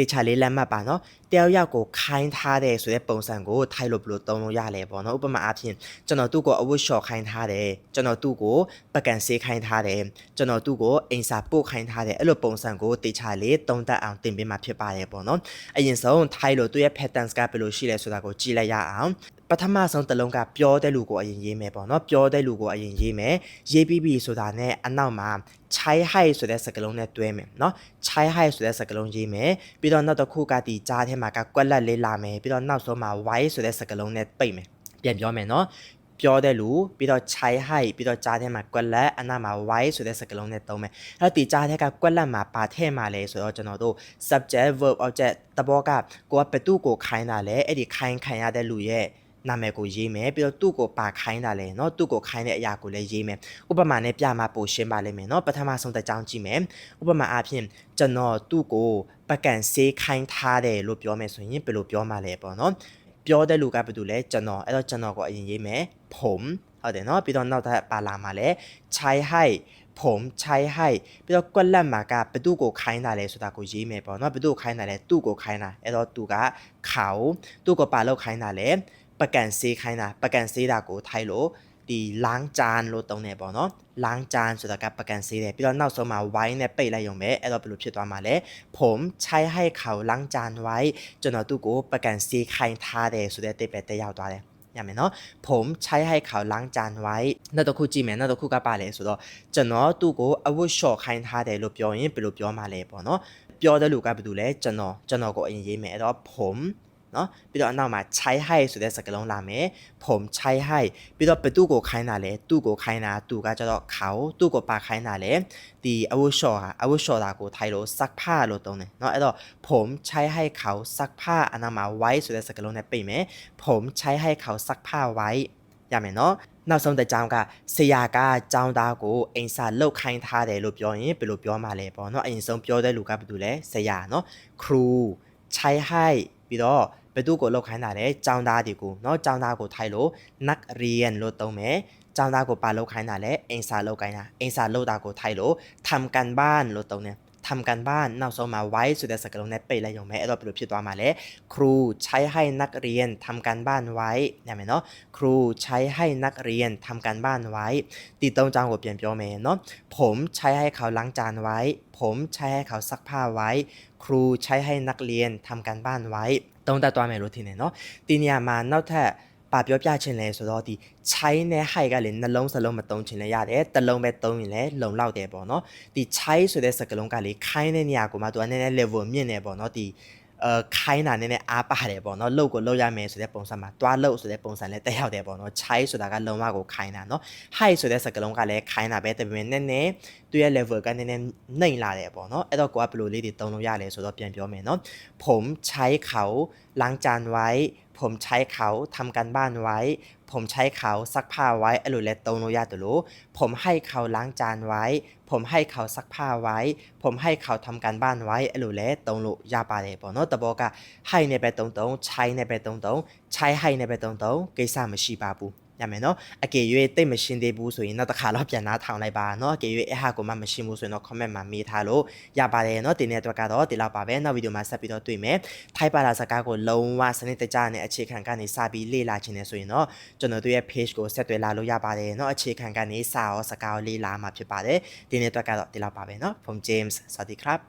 တေချာလေးလက်မှတ်ပါနော်တယောက်ယောက်ကိုခိုင်းထားတဲ့ဆိုတဲ့ပုံစံကိုထိုက်လို့ဘယ်လိုသုံးလို့ရလဲပေါ့နော်ဥပမာအားဖြင့်ကျွန်တော်သူ့ကိုအဝတ်လျှော်ခိုင်းထားတယ်ကျွန်တော်သူ့ကိုပကံဆေးခိုင်းထားတယ်ကျွန်တော်သူ့ကိုအိမ်စာပို့ခိုင်းထားတယ်အဲ့လိုပုံစံကိုတေချာလေးသုံးသပ်အောင်သင်ပေးမှာဖြစ်ပါတယ်ပေါ့နော်အရင်ဆုံးထိုက်လို့သူ့ရဲ့ patterns ကဘယ်လိုရှိလဲဆိုတာကိုကြည့်လိုက်ရအောင် ပထမဆုံးတစ်လုံးကပြောတဲ့လူကိုအရင်ရေးမယ်ပေါ့နော်ပြောတဲ့လူကိုအရင်ရေးမယ်ရေးပြီးပြီဆိုတာနဲ့အနောက်မှာ chai hai ဆိုတဲ့စကားလုံးနဲ့တွဲမယ်နော် chai hai ဆိုတဲ့စကားလုံးရေးမယ်ပြီးတော့နောက်တစ်ခုကဒီကြားထဲမှာကကွက်လက်လေးလာမယ်ပြီးတော့နောက်ဆုံးမှာ why ဆိုတဲ့စကားလုံးနဲ့ပိတ်မယ်ပြန်ပြောမယ်နော်ပြောတဲ့လူပြီးတော့ chai hai ပြီးတော့ကြားထဲမှာကွက်လက်အနားမှာ why ဆိုတဲ့စကားလုံးနဲ့သုံးမယ်အဲ့တော့ဒီကြားထဲကကွက်လက်မှာပါထည့်မှာလဲဆိုတော့ကျွန်တော်တို့ subject verb object တဘောကကိုကဘသူ့ကိုခိုင်းတာလဲအဲ့ဒီခိုင်းခံရတဲ့လူရဲ့ နာမည်ကိုရေးမယ်ပြီးတော့သူ့ကိုပါခိုင်းတာလဲเนาะသူ့ကိုခိုင်းတဲ့အရာကိုလည်းရေးမယ်ဥပမာနဲ့ပြမှာပို့ရှင်းပါလိမ့်မယ်เนาะပထမဆုံးတစ်ကြောင်းကြည့်မယ်ဥပမာအားဖြင့်ကျွန်တော်သူ့ကိုပကံဆေးခိုင်းထားတယ်လို့ပြောမယ်ဆိုရင်ဘယ်လိုပြောမှာလဲပေါ့เนาะပြောတဲ့လူကဘာတူလဲကျွန်တော်အဲ့တော့ကျွန်တော်ကိုအရင်ရေးမယ်ผมဟုတ်တယ်เนาะပြီးတော့နောက်ထပ်ပါလာမှာလဲ chai hai ผมใช้ให้ပြီးတော့ကွက်လက်မှာကဘသူ့ကိုခိုင်းတာလဲဆိုတာကိုရေးမယ်ပေါ့เนาะဘသူ့ကိုခိုင်းတာလဲသူ့ကိုခိုင်းတာအဲ့တော့သူကเขาသူ့ကိုပါလောက်ခိုင်းတာလဲ ပကံဆေးခိုင်းတာပကံဆေးတာကိုထိုက်လို့ဒီล้างจานလို့သုံးတယ်ပေါ့နော်ล้างจานဆိုတာကပကံဆေးတယ်ပြီးတော့နောက်ဆုံးမှာ wine နဲ့ပိတ်လိုက်ရုံပဲအဲ့တော့ဘယ်လိုဖြစ်သွားမှာလဲผมใช้ให้เขาล้างจานไว้ကျွန်တော်သူ့ကိုပကံဆေးခိုင်းထားတယ်ဆိုတဲ့တိတ်ပဲတက်ရောက်သွားတယ်ရမယ်နော်ผมใช้ให้เขาล้างจานไว้နောက်တစ်ခုကြည့်မယ်နောက်တစ်ခုကပါလဲဆိုတော့ကျွန်တော်သူ့ကိုအဝတ်လျှော်ခိုင်းထားတယ်လို့ပြောရင်ဘယ်လိုပြောမှာလဲပေါ့နော်ပြောတဲ့လူကဘာတူလဲကျွန်တော်ကျွန်တော်ကိုအရင်ရေးမယ်အဲ့တော့ผม နော်ပြီးတော့အနောက်မှာ chai hai ဆိုတဲ့စကားလုံးလာမယ်ဖုံ chai hai ပြီးတော့ဘသူ့ကိုခိုင်းတာလဲသူ့ကိုခိုင်းတာသူကကျတော့ခါကိုသူ့ကိုပါခိုင်းတာလဲဒီအဝတ်လျှော်ဟာအဝတ်လျှော်တာကိုထိုင်လို့ sak pha လို့သုံးတယ်နော်အဲ့တော့ဖုံ chai hai ခါကို sak pha အနောက်မှာ why ဆိုတဲ့စကားလုံးနဲ့ပိတ်မယ်ဖုံ chai hai ခါကို sak pha why ရမယ်နော်နောက်ဆုံးတစ်ကြောင်းကဆရာကကျောင်းသားကိုအိမ်စာလောက်ခိုင်းထားတယ်လို့ပြောရင်ဘယ်လိုပြောမှလဲပေါ့နော်အရင်ဆုံးပြောတဲ့လူကဘယ်သူလဲဆရာနော် crew ချိုင်ဟိုက်ပြီးတော့ ဘယ်သူကိုလောက်ခိုင်းတာလဲចောင်းသားတွေကိုเนาะចောင်းသားကိုထိုက်လို့ นักเรียนလို့သုံးမယ်ចောင်းသားကိုပါလောက်ခိုင်းတာလဲအင်စာလောက်ခိုင်းတာအင်စာလောက်တာကိုထိုက်လို့ ทำการบ้านนำส่งมาไว้สุดแต่สักลงเน็ตไปและยงแม่เราปรุผิดตัวมาแล้วครูใช้ให้นักเรียนทำการบ้านไว้เนี่ยไหมเนาะครูใช้ให้นักเรียนทำการบ้านไว้ตีตรงจางหัวเปลี่ยนเปียวแม่เนาะผมใช้ให้เขาล้างจานไว้ ผมใช้ให้เขาซักผ้าไว้ ครูใช้ให้นักเรียนทำการบ้านไว้ ตรงแต่ตัวแม่รู้ทีไหนเนาะตีเนี่ยมาเนาะแท้ ပါပြောပြချင်လဲဆိုတော့ဒီ chai နဲ့ high ကလည်းနှလုံးစလုံးမသုံးချင်လဲရတယ်တစ်လုံးပဲသုံးရင်လည်းလုံလောက်တယ်ပေါ့နော်ဒီ chai ဆိုတဲ့စကားလုံးကလေခိုင်းတဲ့နေရာကိုမှသူကနည်းနည်း level မြင့်နေပေါ့နော်ဒီအဲခိုင်းတာနည်းနည်းအားပါတယ်ပေါ့နော်လှုပ်ကိုလှုပ်ရမယ်ဆိုတဲ့ပုံစံမှာတွားလှုပ်ဆိုတဲ့ပုံစံလည်းတက်ရောက်တယ်ပေါ့နော် chai ဆိုတာကလုံမကိုခိုင်းတာနော် high ဆိုတဲ့စကားလုံးကလည်းခိုင်းတာပဲဒါပေမဲ့နည်းနည်းသူရဲ့ level ကနည်းနည်းနှိမ်လာတယ်ပေါ့နော်အဲ့တော့ကိုကဘယ်လိုလေးတွေသုံးလို့ရလဲဆိုတော့ပြန်ပြောမယ်နော်ผมใช้เขาล้างจานไว้ ผมใช้เขาทำการบ้านไว้ ผมใช้เขาซักผ้าไว้อลุและโตโนยาตุลุผมให้เขาล้างจานไว้ ผมให้เขาซักผ้าไว้ ผมให้เขาทำการบ้านไว้อลุและโตโนยาปาเลปอนตะบอกะให้ในไปตรงๆใช้ในไปตรงๆใช้ให้ในไปตรงๆเกซ่าไม่ชีบาบู ရမယ်နော်အကယ်၍တိတ်မရှင်းသေးဘူးဆိုရင်နောက်တစ်ခါတော့ပြန်နားထောင်လိုက်ပါနော်အကယ်၍အဟာကိုမှမရှင်းဘူးဆိုရင်တော့ comment မှာမေးထားလို့ရပါတယ်နော်ဒီနေ့အတွက်ကတော့ဒီလောက်ပါပဲနောက်ဗီဒီယိုမှာဆက်ပြီးတော့တွေ့မယ်ထိုက်ပါလာစကားကိုလုံးဝစနစ်တကျနဲ့အခြေခံကနေစပြီးလေ့လာခြင်းနဲ့ဆိုရင်တော့ကျွန်တော်တို့ရဲ့ page ကိုဆက်သွယ်လာလို့ရပါတယ်နော်အခြေခံကနေစာရောစကားရောလေ့လာမှာဖြစ်ပါတယ်ဒီနေ့အတွက်ကတော့ဒီလောက်ပါပဲနော် from James စวัสดีครับ